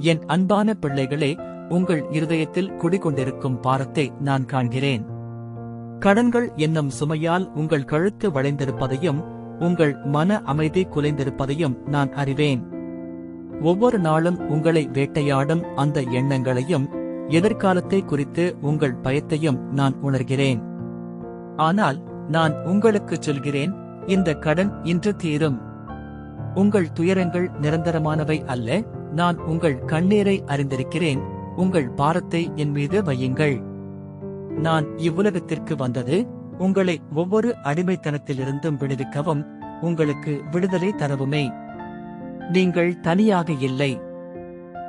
என் அன்பான பிள்ளைகளே உங்கள் இருதயத்தில் குடிகொண்டிருக்கும் பாரத்தை நான் காண்கிறேன். கடன்கள் என்னும் சுமையால் உங்கள் கழுத்து வளைந்திருப்பதையும் உங்கள் மன அமைதி குலைந்திருப்பதையும் நான் அறிவேன். ஒவ்வொரு நாளும் உங்களை வேட்டையாடும் அந்த எண்ணங்களையும் எதிர்காலத்தை குறித்து உங்கள் பயத்தையும் நான் உணர்கிறேன். ஆனால் நான் உங்களுக்கு சொல்கிறேன் இந்த கடன் இன்று தீரும். உங்கள் துயரங்கள் நிரந்தரமானவை அல்ல நான் உங்கள் கண்ணீரை அறிந்திருக்கிறேன். உங்கள் பாரத்தை என் மீது வையுங்கள். நான் இவ்வுலகத்திற்கு வந்தது. உங்களை ஒவ்வொரு அடிமைத்தனத்திலிருந்தும் விடுவிக்கவும் உங்களுக்கு விடுதலை தரவுமே. நீங்கள் தனியாக இல்லை.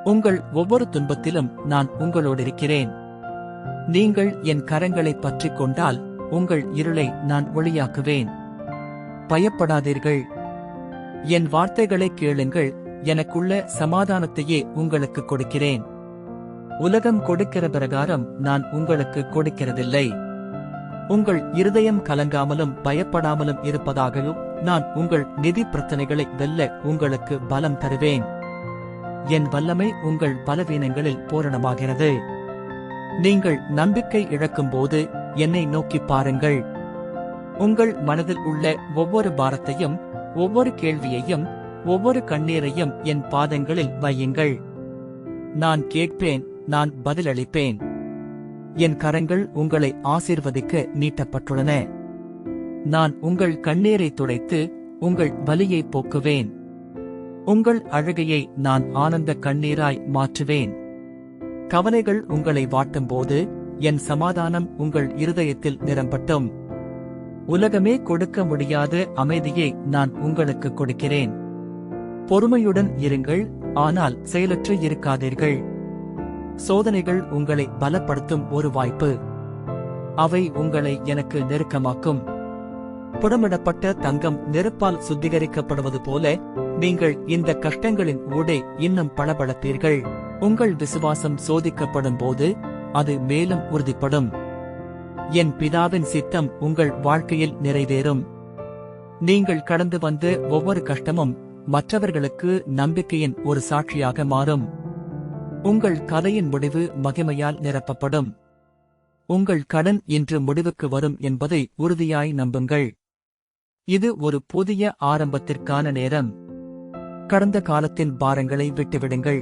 உங்கள் ஒவ்வொரு துன்பத்திலும் நான் உங்களோடு இருக்கிறேன். நீங்கள் என் கரங்களை பற்றிக் கொண்டால் உங்கள் இருளை நான் ஒளியாக்குவேன். பயப்படாதீர்கள். என் வார்த்தைகளை கேளுங்கள். எனக்குள்ள சமாதானத்தையே உங்களுக்கு கொடுக்கிறேன். உலகம் கொடுக்கிற பிரகாரம் நான் உங்களுக்கு கொடுக்கிறதில்லை. உங்கள் இருதயம் கலங்காமலும் பயப்படாமலும் இருப்பதாகவும் நான் உங்கள் நிதி பிரச்சனைகளை வெல்ல உங்களுக்கு பலம் தருவேன். என் வல்லமை உங்கள் பலவீனங்களில் பூரணமாகிறது. நீங்கள் நம்பிக்கை இழக்கும்போது என்னை நோக்கி பாருங்கள். உங்கள் மனதில் உள்ள ஒவ்வொரு பாரத்தையும் ஒவ்வொரு கேள்வியையும் ஒவ்வொரு கண்ணீரையும் என் பாதங்களில் வையுங்கள். நான் கேட்பேன் நான் பதிலளிப்பேன். என் கரங்கள் உங்களை ஆசீர்வதிக்க நீட்டப்பட்டுள்ளன. நான் உங்கள் கண்ணீரை துடைத்து உங்கள் வலியை போக்குவேன். உங்கள் அழுகையை நான் ஆனந்த கண்ணீராய் மாற்றுவேன். கவலைகள் உங்களை வாட்டும்போது என் சமாதானம் உங்கள் இருதயத்தில் நிரம்பட்டும். உலகமே கொடுக்க முடியாத அமைதியை நான் உங்களுக்கு கொடுக்கிறேன். பொறுமையுடன் இருங்கள் ஆனால் செயலற்று இருக்காதீர்கள். சோதனைகள் உங்களை பலப்படுத்தும் ஒரு வாய்ப்பு. அவை உங்களை எனக்கு நெருக்கமாக்கும். புடமிடப்பட்ட தங்கம் நெருப்பால் சுத்திகரிக்கப்படுவது போல நீங்கள் இந்த கஷ்டங்களின் ஊடே இன்னும் பளபளப்பீர்கள். உங்கள் விசுவாசம் சோதிக்கப்படும் போது அது மேலும் உறுதிப்படும். என் பிதாவின் சித்தம் உங்கள் வாழ்க்கையில் நிறைவேறும். நீங்கள் கடந்து வந்து ஒவ்வொரு கஷ்டமும் மற்றவர்களுக்கு நம்பிக்கையின் ஒரு சாட்சியாக மாறும். உங்கள் கதையின் முடிவு மகிமையால் நிரப்பப்படும். உங்கள் கடன் இன்று முடிவுக்கு வரும் என்பதை உறுதியாய் நம்புங்கள். இது ஒரு புதிய ஆரம்பத்திற்கான நேரம். கடந்த காலத்தின் பாரங்களை விட்டுவிடுங்கள்.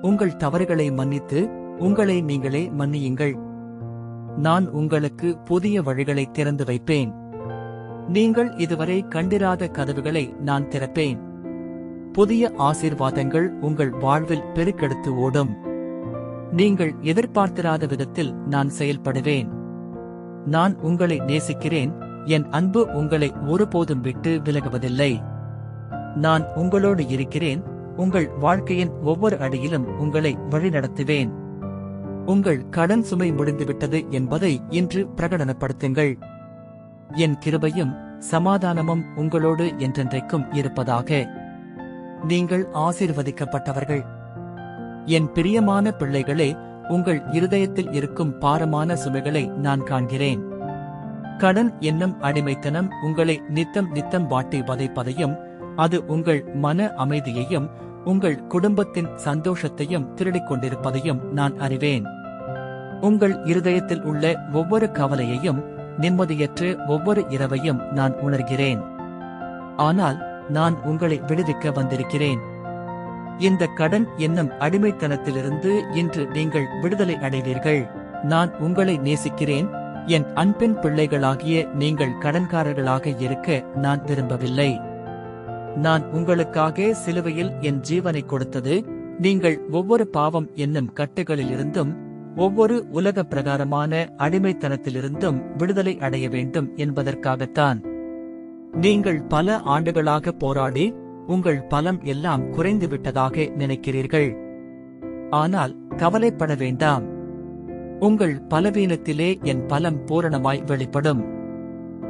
உங்கள் தவறுகளை மன்னித்து உங்களை நீங்களே மன்னியுங்கள். நான் உங்களுக்கு புதிய வழிகளை திறந்து வைப்பேன். நீங்கள் இதுவரை கண்டிராத கதவுகளை நான் திறப்பேன். புதிய ஆசீர்வாதங்கள் உங்கள் வாழ்வில் பெருக்கெடுத்து ஓடும். நீங்கள் எதிர்பார்த்திராத விதத்தில் நான் செயல்படுவேன். நான் உங்களை நேசிக்கிறேன் என் அன்பு உங்களை ஒருபோதும் விட்டு விலகுவதில்லை. நான் உங்களோடு இருக்கிறேன் உங்கள் வாழ்க்கையின் ஒவ்வொரு அடியிலும் உங்களை வழிநடத்துவேன். உங்கள் கடன் சுமை முடிந்துவிட்டது என்பதை இன்று பிரகடனப்படுத்துங்கள். என் கிருபையும் சமாதானமும் உங்களோடு என்றென்றைக்கும் இருப்பதாக. நீங்கள் ஆசீர்வதிக்கப்பட்டவர்கள். என் பிரியமான பிள்ளைகளே உங்கள் இருதயத்தில் இருக்கும் பாரமான சுமைகளை நான் காண்கிறேன். கடன் என்னும் அடிமைத்தனம் உங்களை நித்தம் நித்தம் வாட்டி வதைப்பதையும் அது உங்கள் மன அமைதியையும் உங்கள் குடும்பத்தின் சந்தோஷத்தையும் திருடிக் கொண்டிருப்பதையும் நான் அறிவேன். உங்கள் இருதயத்தில் உள்ள ஒவ்வொரு கவலையையும் நிம்மதியற்று ஒவ்வொரு இரவையும் நான் உணர்கிறேன். ஆனால் நான் உங்களை விடுவிக்க வந்திருக்கிறேன். இந்த கடன் என்னும் அடிமைத்தனத்திலிருந்து இன்று நீங்கள் விடுதலை அடைவீர்கள். நான் உங்களை நேசிக்கிறேன். என் அன்பின் பிள்ளைகளாகிய நீங்கள் கடன்காரர்களாக இருக்க நான் விரும்பவில்லை. நான் உங்களுக்காக சிலுவையில் என் ஜீவனை கொடுத்தது. நீங்கள் ஒவ்வொரு பாவம் என்னும் கட்டுகளிலிருந்தும் ஒவ்வொரு உலக பிரகாரமான அடிமைத்தனத்திலிருந்தும் விடுதலை அடைய வேண்டும் என்பதற்காகத்தான். நீங்கள் பல ஆண்டுகளாக போராடி உங்கள் பலம் எல்லாம் குறைந்துவிட்டதாக நினைக்கிறீர்கள். ஆனால் கவலைப்பட வேண்டாம். உங்கள் பலவீனத்திலே என் பலம் பூரணமாய் வெளிப்படும்.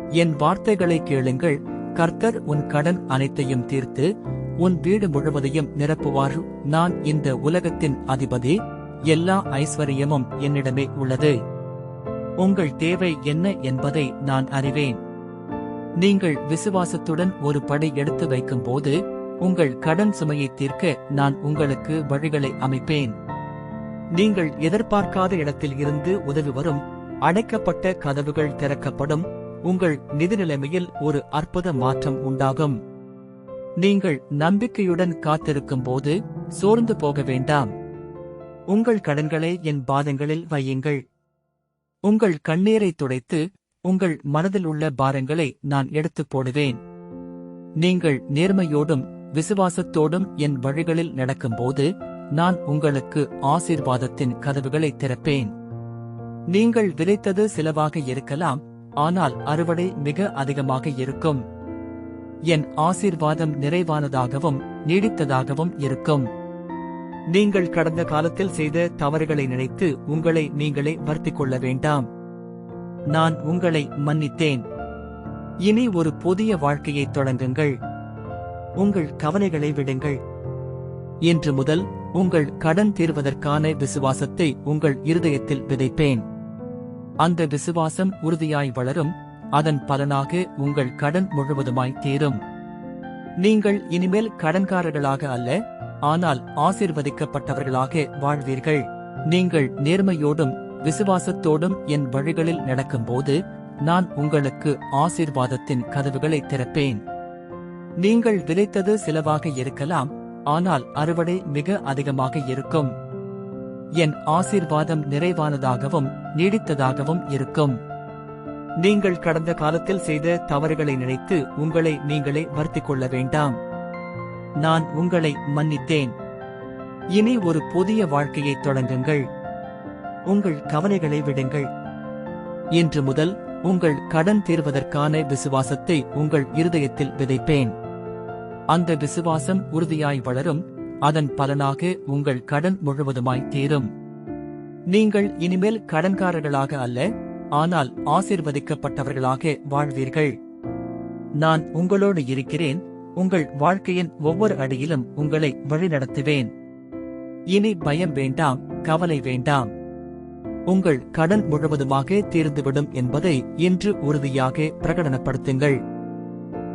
என் வார்த்தைகளை கேளுங்கள் கர்த்தர் உன் கடன் அனைத்தையும் தீர்த்து உன் வீடு முழுவதையும் நிரப்புவார். நான் இந்த உலகத்தின் அதிபதி எல்லா ஐஸ்வர்யமும் என்னிடமே உள்ளது. உங்கள் தேவை என்ன என்பதை நான் அறிவேன். நீங்கள் விசுவாசத்துடன் ஒரு படை எடுத்து வைக்கும்போது உங்கள் கடன் சுமையை தீர்க்க நான் உங்களுக்கு வழிகளை அமைப்பேன். நீங்கள் எதிர்பார்க்காத இடத்தில் இருந்து உதவி வரும் அடைக்கப்பட்ட கதவுகள் திறக்கப்படும் உங்கள் நிதி நிலைமையில் ஒரு அற்புத மாற்றம் உண்டாகும். நீங்கள் நம்பிக்கையுடன் காத்திருக்கும் போது சோர்ந்து போக வேண்டாம். உங்கள் கடன்களை என் பாதங்களில் வையுங்கள். உங்கள் கண்ணீரை துடைத்து உங்கள் மனதில் உள்ள பாரங்களை நான் எடுத்துப் போடுவேன். நீங்கள் நேர்மையோடும் விசுவாசத்தோடும் என் வழிகளில் நடக்கும்போது நான் உங்களுக்கு ஆசீர்வாதத்தின் கதவுகளை திறப்பேன். நீங்கள் விதைத்தது சிலவாக இருக்கலாம் ஆனால் அறுவடை மிக அதிகமாக இருக்கும். என் ஆசீர்வாதம் நிறைவானதாகவும் நீடித்ததாகவும் இருக்கும். நீங்கள் கடந்த காலத்தில் செய்த தவறுகளை நினைத்து உங்களை நீங்களே வருத்திக் கொள்ள வேண்டாம். நான் உங்களை மன்னித்தேன். இனி ஒரு புதிய வாழ்க்கையைத் தொடங்குங்கள். உங்கள் கவலைகளை விடுங்கள். இன்று முதல் உங்கள் கடன் தீர்வதற்கான விசுவாசத்தை உங்கள் இருதயத்தில் விதைப்பேன். அந்த விசுவாசம் உறுதியாய் வளரும் அதன் பலனாக உங்கள் கடன் முழுவதுமாய் தீரும். நீங்கள் இனிமேல் கடன்காரர்களாக அல்ல ஆனால் ஆசிர்வதிக்கப்பட்டவர்களாக வாழ்வீர்கள். நீங்கள் நேர்மையோடும் விசுவாசத்தோடும் என் வழிகளில் நடக்கும்போது நான் உங்களுக்கு ஆசீர்வாதத்தின் கதவுகளை திறப்பேன். நீங்கள் விதைத்தது சிலவாக இருக்கலாம் ஆனால் அறுவடை மிக அதிகமாக இருக்கும். என் ஆசீர்வாதம் நிறைவானதாகவும் நீடித்ததாகவும் இருக்கும். நீங்கள் கடந்த காலத்தில் செய்த தவறுகளை நினைத்து உங்களை நீங்களே வருத்திக் கொள்ள வேண்டாம். நான் உங்களை மன்னித்தேன். இனி ஒரு புதிய வாழ்க்கையைத் தொடங்குங்கள். உங்கள் கவலைகளை விடுங்கள். இன்று முதல் உங்கள் கடன் தீர்வதற்கான விசுவாசத்தை உங்கள் இருதயத்தில் விதைப்பேன். அந்த விசுவாசம் உறுதியாய் வளரும் அதன் பலனாக உங்கள் கடன் முழுவதுமாய் தீரும். நீங்கள் இனிமேல் கடன்காரர்களாக அல்ல ஆனால் ஆசிர்வதிக்கப்பட்டவர்களாக வாழ்வீர்கள். நான் உங்களோடு இருக்கிறேன் உங்கள் வாழ்க்கையின் ஒவ்வொரு அடியிலும் உங்களை வழிநடத்துவேன். இனி பயம் வேண்டாம் கவலை வேண்டாம். உங்கள் கடன் முழுவதுமாக தீர்ந்துவிடும் என்பதை இன்று உறுதியாக பிரகடனப்படுத்துங்கள்.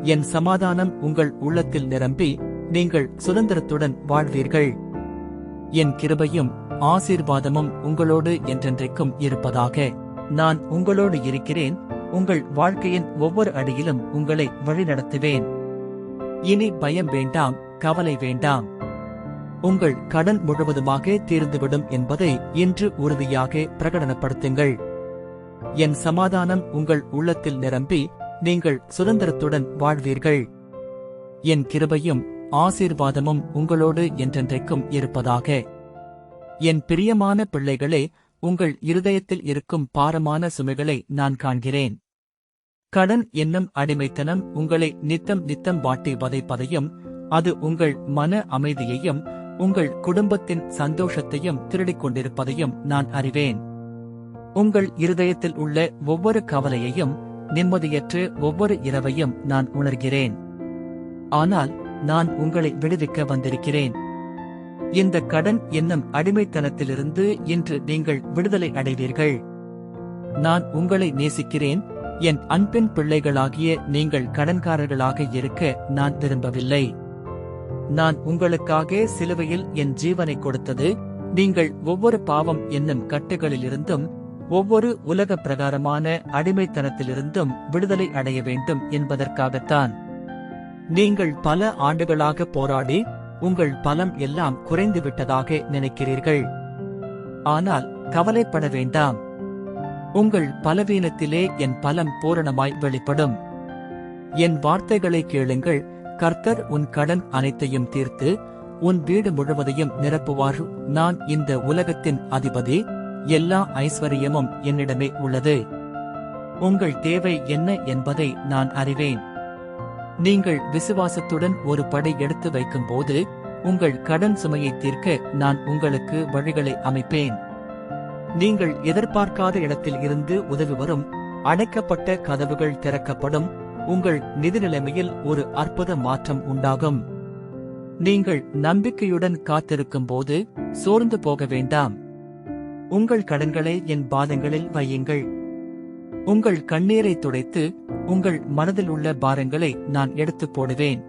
என் சமாதானம் உங்கள் உள்ளத்தில் நிரம்பி நீங்கள் சுதந்திரத்துடன் வாழ்வீர்கள். என் கிருபையும் ஆசீர்வாதமும் உங்களோடு என்றென்றைக்கும் இருப்பதாக நான் உங்களோடு இருக்கிறேன். உங்கள் வாழ்க்கையின் ஒவ்வொரு அடியிலும் உங்களை வழிநடத்துவேன். இனி பயம் வேண்டாம் கவலை வேண்டாம். உங்கள் கடன் முழுவதுமாக தீர்ந்துவிடும் என்பதை இன்று உறுதியாக பிரகடனப்படுத்துங்கள். என் சமாதானம் உங்கள் உள்ளத்தில் நிரம்பி நீங்கள் சுதந்திரத்துடன் வாழ்வீர்கள். என் கிருபையும் ஆசீர்வாதமும் உங்களோடு என்றென்றைக்கும் இருப்பதாக. என் பிரியமான பிள்ளைகளே உங்கள் இருதயத்தில் இருக்கும் பாரமான சுமைகளை நான் காண்கிறேன். கடன் என்னும் அடிமைத்தனம் உங்களை நித்தம் நித்தம் வாட்டி வதைப்பதையும் அது உங்கள் மன அமைதியையும் உங்கள் குடும்பத்தின் சந்தோஷத்தையும் திருடிக் கொண்டிருப்பதையும் நான் அறிவேன். உங்கள் இருதயத்தில் உள்ள ஒவ்வொரு கவலையையும் நிம்மதியற்ற ஒவ்வொரு இரவையும் நான் உணர்கிறேன். ஆனால் நான் உங்களை விடுவிக்க வந்திருக்கிறேன். இந்த கடன் என்னும் அடிமைத்தனத்திலிருந்து இன்று நீங்கள் விடுதலை அடைவீர்கள். நான் உங்களை நேசிக்கிறேன் என் அன்பின் பிள்ளைகளாகிய நீங்கள் கடன்காரர்களாக இருக்க நான் விரும்பவில்லை நான் உங்களுக்காக சிலுவையில் என் ஜீவனை கொடுத்தது. நீங்கள் ஒவ்வொரு பாவம் என்னும் கட்டுகளிலிருந்தும் ஒவ்வொரு உலக பிரகாரமான அடிமைத்தனத்திலிருந்தும் விடுதலை அடைய வேண்டும் என்பதற்காகத்தான். நீங்கள் பல ஆண்டுகளாக போராடி உங்கள் பலம் எல்லாம் குறைந்துவிட்டதாக நினைக்கிறீர்கள். ஆனால் கவலைப்பட வேண்டாம். உங்கள் பலவீனத்திலே என் பலம் பூரணமாய் வெளிப்படும். என் வார்த்தைகளை கேளுங்கள். கர்த்தர் உன் கடன் அனைத்தையும் தீர்த்து உன் வீடு முழுவதையும் நிரப்புவார். நான் இந்த உலகத்தின் அதிபதி எல்லா ஐஸ்வர்யமும் என்னிடமே உள்ளது. உங்கள் தேவை என்ன என்பதை நான் அறிவேன். நீங்கள் விசுவாசத்துடன் ஒரு படை எடுத்து வைக்கும்போது உங்கள் கடன் சுமையை தீர்க்க நான் உங்களுக்கு வழிகளை அமைப்பேன். நீங்கள் எதிர்பார்க்காத இடத்தில் இருந்து உதவி வரும் அடைக்கப்பட்ட கதவுகள் திறக்கப்படும் உங்கள் நிதி நிலைமையில் ஒரு அற்புத மாற்றம் உண்டாகும். நீங்கள் நம்பிக்கையுடன் காத்திருக்கும் போது சோர்ந்து போக வேண்டாம். உங்கள் கடன்களை என் பாதங்களில் வையுங்கள். உங்கள் கண்ணீரை துடைத்து உங்கள் மனதில் உள்ள பாரங்களை நான் எடுத்துப் போடுவேன்.